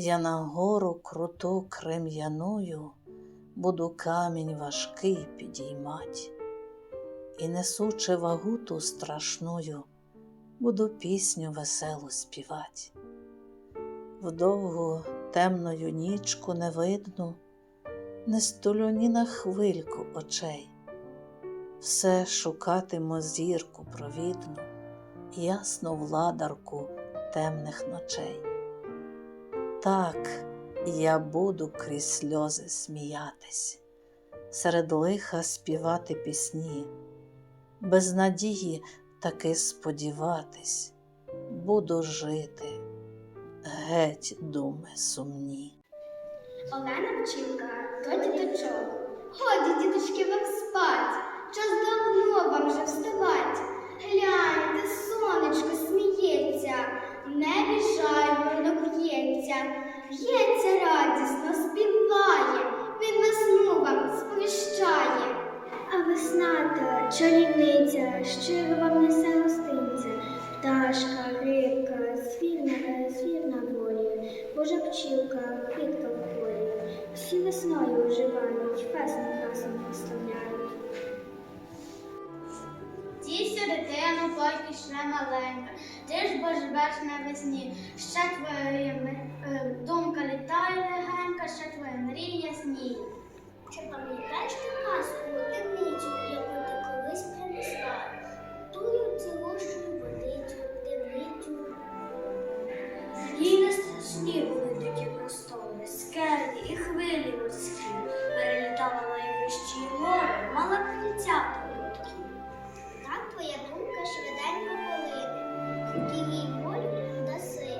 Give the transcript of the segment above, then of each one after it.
Я на гору круту крем'яною буду камінь важкий підіймать, і, несучи вагу ту страшною, буду пісню веселу співать. Вдовгу темною нічку не видно, не столю ні на хвильку очей, все шукатиму зірку провідну, ясну владарку темних ночей. Так я буду крізь сльози сміятись, серед лиха співати пісні, без надії таки сподіватись, буду жити, геть думи сумні. Олена вчинка до діточок. Ході, діточки, вам спать, час давно вам вже вставать. Чарівниця, щиро вам несе гостинця, пташка, рибка, звірна, звірна волі, Божа пчілка, квітка в полі, всі весною оживають, песни красом прославляють. Тісю дитину поки ще маленька, ти ж бо живеш на весні, ще твоя е, думка літає легенька, ще твоя мрія сніє. Чи пам'ятаєш ти казку темницю, такі простори, скелі і хвилі морські. Перелітала найвищі гори, мала крильця короткі. Так твоя думка швиденько полине, її волю даси,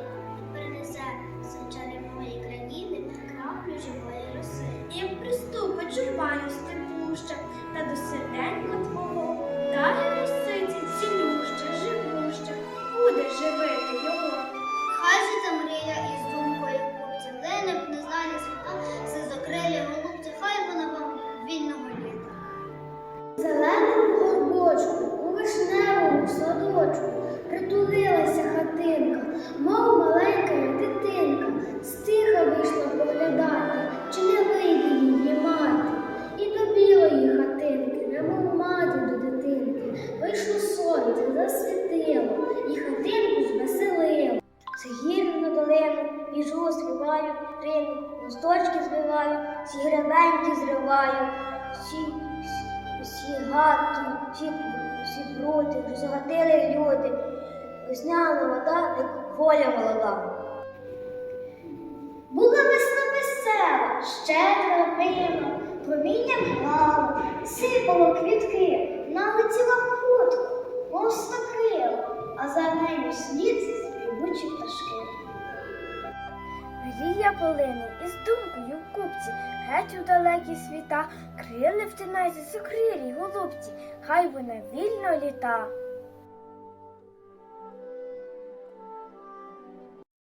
принесе з чарівної країни краплю живої роси. І приступить журбаню степуща, та до серденька твого, рину, листочки збиваю, всі гребеньки зриваю, всі, всі, гадки, всі, всі прути, загатили люди, весняна вода, як воля молода. Була весна весела, щедра мила, промінням грала, сипало квітки, налетіла хутко, мов стакрила, а за нею слід співучі пташки. Мрія полине із думкою в купці, геть у далекі світа, крили втинайся сокрилі голубці, хай вона вільно літа.